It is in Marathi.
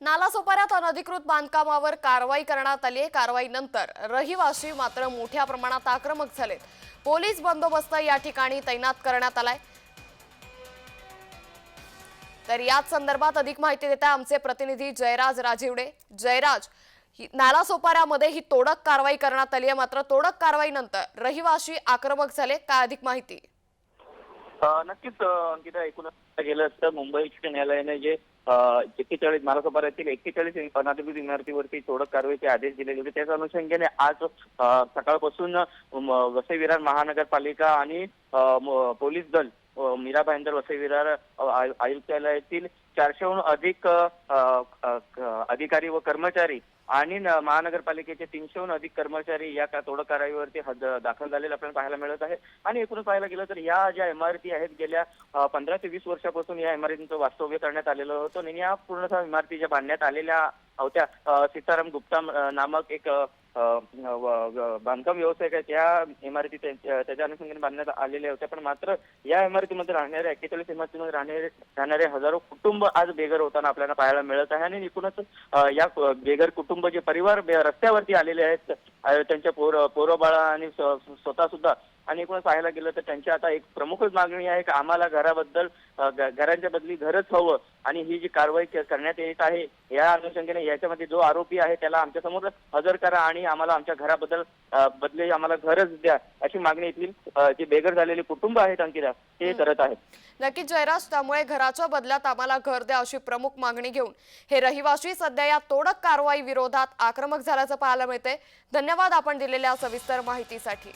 नालासोपाऱ्यात अनधिकृत बांधकामावर कारवाई करण्यात आली आहे. कारवाईनंतर रहिवासी मात्र मोठ्या प्रमाणात आक्रमक झालेत. पोलीस बंदोबस्त या ठिकाणी तैनात करण्यात आलाय. तर याच संदर्भात अधिक माहिती देत आहे आमचे प्रतिनिधी जयराज राजिवडे. जयराज नालासोपाऱ्यामध्ये ही तोडक कारवाई करण्यात आली आहे. मात्र तोडक कारवाईनंतर रहिवासी आक्रमक झाले. काय अधिक माहिती? नक्कीच अंकिता एकूण गेलं असतं मुंबई उच्च न्यायालयाने जे एक्केचाळीस महाराष्ट्रातील एक्केचाळीस अनाधिकृत इमारतीवरती तोडक कारवाईचे आदेश दिलेले होते. त्याच्या अनुषंगाने आज सकाळपासून वसई विरार महानगरपालिका आणि पोलीस दल मीरा भाईंदर वसई विरार आयुक्तालयातील चारशेहून अधिक अधिकारी व कर्मचारी आणि महानगरपालिकेचे तीनशेहून अधिक कर्मचारी या का- कारवाईवरती हद दाखल झालेले आपल्याला पाहायला मिळत आहे. आणि एकूणच पाहायला गेलं तर या ज्या इमारती आहेत गेल्या पंधरा ते वीस वर्षापासून या इमारतींचं वास्तव्य करण्यात आलेलं होतं. आणि या पूर्णतः इमारती ज्या बांधण्यात आलेल्या होत्या सीताराम गुप्ता नामक एक बांधकाम व्यावसायिक आहेत इमारती त्याच्या अनुषंगाने बांधण्यात आलेल्या होत्या. पण मात्र या इमारतीमध्ये राहणाऱ्या एक्केचाळीस इमारतीमध्ये राहणारे राहणारे हजारो कुटुंब आज बेघर होताना आपल्याला पाहायला मिळत आहे. आणि एकूणच या बेघर कुटुंब जे परिवार रस्त्यावरती आलेले आहेत त्यांच्या पोर पोरबाळा आणि स्वतः सुद्धा आणि एकूण पाहायला गेलं तर त्यांची आता एक प्रमुखच मागणी आहे की आम्हाला घराबद्दल घरांच्या बदली घरच हवं आणि ही जी कारवाई करण्यात येत आहे या अनुषंगाने याच्यामध्ये जो आरोपी आहे त्याला आमच्यासमोर हजर करा आणि आम्हाला आमच्या घराबद्दल बदले आम्हाला घरच द्या अशी मागणी इथली अ, जी बेघर झालेली कुटुंब आहेत अंकिता ते करत आहेत. नक्कीच जयराज त्यामुळे घराच्या बदल्यात आम्हाला घर द्या अशी प्रमुख मागणी घेऊन हे रहिवासी सध्या या तोडक कारवाई विरोधात आक्रमक झाल्याचं पाहायला मिळते धन्यवाद आपण दिलेल्या सविस्तर माहितीसाठी.